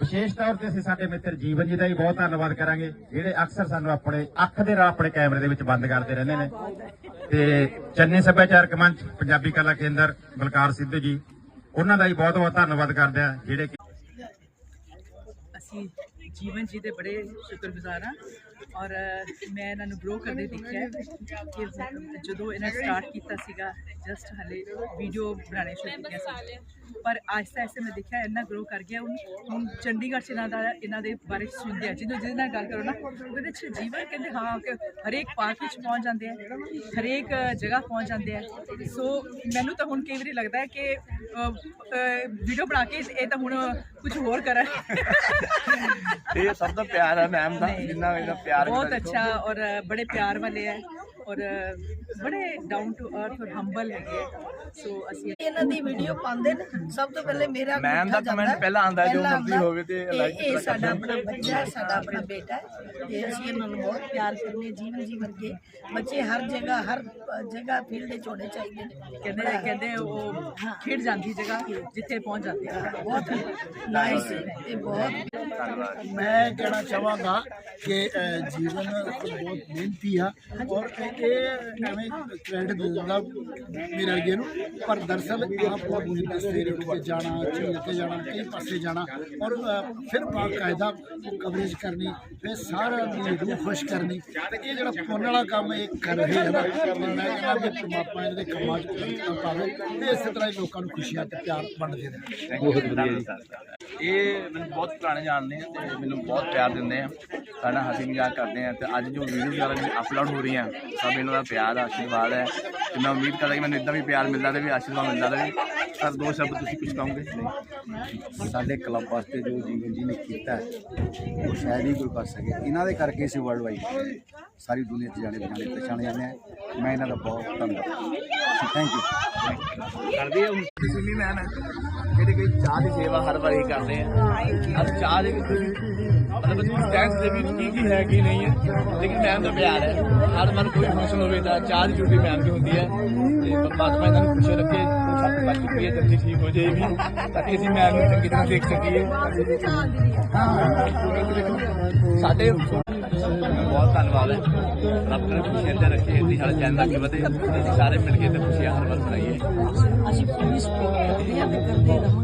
ਵਿਸ਼ੇਸ਼ ਤੌਰ ਤੇ ਅਸੀਂ ਸਾਡੇ ਮਿੱਤਰ ਜੀਵਨ ਜੀ ਦਾ ਵੀ ਬਹੁਤ ਧੰਨਵਾਦ ਕਰਾਂਗੇ, ਜਿਹੜੇ ਅਕਸਰ ਸਾਨੂੰ ਆਪਣੇ ਅੱਖ ਦੇ ਨਾਲ ਆਪਣੇ ਕੈਮਰੇ ਦੇ ਵਿੱਚ ਬੰਦ ਕਰਦੇ ਰਹਿੰਦੇ ਨੇ। ਤੇ ਚੰਨੀ ਸੱਭਿਆਚਾਰਕ ਮੰਚ, ਪੰਜਾਬੀ ਕਲਾ ਕੇਂਦਰ, ਬਲਕਾਰ ਸਿੱਧੂ ਜੀ, ਉਹਨਾਂ ਦਾ ਵੀ ਬਹੁਤ ਬਹੁਤ ਧੰਨਵਾਦ ਕਰਦੇ ਆ ਜਿਹੜੇ ਕਿ ਅਸੀਂ ਜੀਵਨ ਜੀ ਦੇ ਬੜੇ ਸ਼ੁਕਰਗੁਜ਼ਾਰ ਹਾਂ ਔਰ ਮੈਂ ਇਹਨਾਂ ਨੂੰ ਗਰੋ ਕਰਦੇ ਦੇਖਿਆ ਕਿ ਜਦੋਂ ਇਹਨਾਂ ਸਟਾਰਟ ਕੀਤਾ ਸੀਗਾ ਜਸਟ ਹਲੇ ਵੀਡੀਓ ਬਣਾਉਣੇ ਸ਼ੁਰੂ ਕੀਤੀਆਂ ਸੀ। ਪਰ ਆਹਿਸਤਾ ਆਹਿਸਤਾ ਮੈਂ ਦੇਖਿਆ, ਇੰਨਾ ਗਰੋ ਕਰ ਗਿਆ, ਹੁਣ ਹੁਣ ਚੰਡੀਗੜ੍ਹ 'ਚ ਇਹਨਾਂ ਦਾ, ਇਹਨਾਂ ਦੇ ਬਾਰੇ 'ਚ ਸੁਣਦੇ ਆ। ਜਦੋਂ ਜਿਹਦੇ ਨਾਲ ਗੱਲ ਕਰੋ ਨਾ, ਉਹਦੇ 'ਚ ਜੀਵਨ ਕਹਿੰਦੇ, ਹਾਂ, ਕਿ ਹਰੇਕ ਪਾਰਕ ਵਿੱਚ ਪਹੁੰਚ ਜਾਂਦੇ ਆ, ਹਰੇਕ ਜਗ੍ਹਾ ਪਹੁੰਚ ਜਾਂਦੇ ਆ। ਸੋ ਮੈਨੂੰ ਤਾਂ ਹੁਣ ਕਈ ਵਾਰੀ ਲੱਗਦਾ ਹੈ ਕਿ ਵੀਡੀਓ ਬਣਾ ਕੇ ਇਹ ਤਾਂ ਹੁਣ ਕੁਝ ਹੋਰ ਕਰਾਂ। ਇਹ ਸਭ ਦਾ ਪਿਆਰ ਹੈ ਮੈਮ ਦਾ। ਜਿੰਨਾ ਇਹਦਾ ਪਿਆਰ ਬਹੁਤ ਅੱਛਾ ਔਰ ਬੜੇ ਪਿਆਰ ਵਾਲੇ ਹੈ ਔਰ ਬੜੇ ਡਾਊਨ ਟੂ ਅਰਥ ਔਰ ਹੰਬਲ ਹੈਗੇ। ਸੋ ਅਸੀਂ ਇਹਨਾਂ ਦੀ ਵੀਡੀਓ ਪਾਉਂਦੇ ਨੇ। ਸਭ ਤੋਂ ਪਹਿਲੇ ਮੇਰਾ Ma'am ਦਾ ਜਾਂਦਾ, ਪਹਿਲਾਂ ਆਉਂਦਾ, ਜੋ ਮਰਜ਼ੀ ਹੋਵੇ ਤੇ like ਇਹ ਸਾਡਾ ਆਪਣਾ ਬੱਚਾ ਹੈ ਸਾਡਾ ਆਪਣਾ ਬੇਟਾ ਹੈ। ਤੇ ਅਸੀਂ ਇਹਨਾਂ ਨੂੰ ਬਹੁਤ ਪਿਆਰ ਕਰਨੇ ਜੀਵਨ ਜੀ ਵਰਗੇ ਬੱਚੇ ਹਰ ਜਗ੍ਹਾ ਹਰ ਜਗ੍ਹਾ ਫੀਲਡ ਵਿੱਚ ਹੋਣੇ ਚਾਹੀਦੇ ਨੇ। ਕਹਿੰਦੇ ਕਹਿੰਦੇ ਉਹ ਖੇਡ ਜਾਂਦੀ ਜਗ੍ਹਾ ਜਿੱਥੇ ਪਹੁੰਚ ਜਾਂਦੀ ਹੈ ਬਹੁਤ ਨਾਈਸ ਤੇ ਬਹੁਤ ਮੈਂ ਕਹਿਣਾ ਚਾਹਾਂਗਾ ਕਿ ਜੀਵਨ ਬਹੁਤ ਮਿਹਨਤੀ ਆ। ਔਰ ਇਹ ਇਹ ਐਵੇਂ ਕ੍ਰੈਡਿਟ ਦਿੰਦਾ ਮੇਰੇ ਵਰਗੇ ਨੂੰ। ਪਰ ਦਰਸਲ ਆਪ ਬਹੁਤ ਮਿਹਨਤ ਸਵੇਰੇ ਉੱਠ ਜਾਣਾ, ਝੀਲ ਤੇ ਜਾਣਾ, ਕਈ ਪਾਸੇ ਜਾਣਾ ਔਰ ਫਿਰ ਬਾਕਾਇਦਾ ਕਵਰੇਜ ਕਰਨੀ, ਫਿਰ ਸਾਰਾ ਦੀ ਰੂਹ ਖੁਸ਼ ਕਰਨੀ। ਤੇ ਇਹ ਜਿਹੜਾ ਪੁੰਨ ਵਾਲਾ ਕੰਮ ਇਹ ਕਰ ਰਹੇ ਆ ਮੈਂ ਕਹਿੰਦਾ ਕਿ ਪ੍ਰਮਾਤਮਾ ਇਹਦੇ ਕੰਮਾਂ 'ਚ ਪਾਵੇ ਤੇ ਇਸੇ ਤਰ੍ਹਾਂ ਹੀ ਲੋਕਾਂ ਨੂੰ ਖੁਸ਼ੀਆਂ ਤੇ ਪਿਆਰ ਵੰਡਦੇ ਰਹੇ। ਬਹੁਤ ਵਧੀਆ ਇਹ ਮੈਨੂੰ ਬਹੁਤ ਪੁਰਾਣੇ ਜਾਣਦੇ ਆ ਤੇ ਮੈਨੂੰ ਬਹੁਤ ਪਿਆਰ ਦਿੰਦੇ ਆ। ਸਾਡਾ ਹਸੀ ਮਜ਼ਾਕ ਕਰਦੇ ਆ ਤੇ ਅੱਜ ਜੋ ਵੀਡੀਓ ਵਗੈਰਾ ਵੀ ਅਪਲੋਡ ਹੋ ਰਹੀਆਂ, ਸਭ ਇਹਨਾਂ ਦਾ ਪਿਆਰ, ਆਸ਼ੀਰਵਾਦ ਹੈ ਤੇ ਮੈਂ ਉਮੀਦ ਕਰਦਾ ਕਿ ਮੈਨੂੰ ਇਦਾਂ ਵੀ ਪਿਆਰ ਮਿਲਦਾ ਰਹੇ ਆਸ਼ੀਰਵਾਦ ਮਿਲਦਾ ਰਹੇ। ਸਰ ਦੋ ਸ਼ਬਦ ਤੁਸੀਂ ਕੁਝ ਕਹੋਗੇ? ਸਾਡੇ ਕਲੱਬ ਵਾਸਤੇ ਜੋ ਜੀਵਨ ਜੀ ਨੇ ਕੀਤਾ, ਉਹ ਸ਼ਾਇਦ ਹੀ ਕੋਈ ਕਰ ਸਕੇ। ਇਹਨਾਂ ਦੇ ਕਰਕੇ ਅਸੀਂ ਵਰਲਡ ਵਾਈਡ ਸਾਰੀ ਦੁਨੀਆ 'ਚ ਜਾਣੇ ਪਛਾਣੇ ਪਛਾਣੇ ਜਾਂਦੇ ਹਾਂ ਮੈਂ ਇਹਨਾਂ ਦਾ ਬਹੁਤ ਧੰਨਵਾਦ ਥੈਂਕ ਯੂ ਕਰਦੇ ਹੋ ਤੁਸੀਂ ਹੈ ਜਿਹੜੇ ਕੋਈ ਚਾਹ ਦੀ ਸੇਵਾ ਹਰ ਵਾਰੀ ਕਰਦੇ ਆ। ਅੱਜ ਚਾਹ ਦੇ ਵਿੱਚ ਮਤਲਬ ਸਟੈਂਡ ਦੇ ਵਿੱਚ ਕੀ ਕੀ ਹੈ ਕੀ ਨਹੀਂ ਹੈ। ਲੇਕਿਨ ਮੈਮ ਦਾ ਪਿਆਰ ਹੈ। ਹਰ ਵਾਰ ਕੋਈ ਫੰਕਸ਼ਨ ਹੋਵੇ ਤਾਂ ਚਾਹ ਦੀ ਡਿਊਟੀ ਮੈਮ ਦੀ ਹੁੰਦੀ ਹੈ। ਤੇ ਪਰਮਾਤਮਾ ਇਹਨਾਂ ਨੂੰ ਖੁਸ਼ ਰੱਖੇ ਸਭ ਬੱਚ ਚੁੱਕੀ ਹੈ ਜਲਦੀ ਠੀਕ ਹੋ ਜਾਏ ਵੀ ਤਾਂ ਕਿ ਅਸੀਂ ਮੈਮ ਨੂੰ ਚੰਗੀ ਤਰ੍ਹਾਂ ਦੇਖ ਸਕੀਏ। ਸਾਡੇ ਬਹੁਤ ਧੰਨਵਾਦ ਹੈ ਰੱਬ ਕਰੇ ਖੁਸ਼ੀਆਂ ਤੇ ਰੱਖੇ ਇੰਨੀ ਸਾਡਾ ਚੈਨਲ ਅੱਗੇ ਵਧੇ। ਤੇ ਅਸੀਂ ਸਾਰੇ ਮਿਲ ਕੇ ਤੇ ਖੁਸ਼ੀਆਂ ਹਰ ਵਾਰ ਮਨਾਈਏ ਅਸੀਂ ਹਾਂ ਤੇ ਕਰਦੇ ਰਹਾਂਗੇ।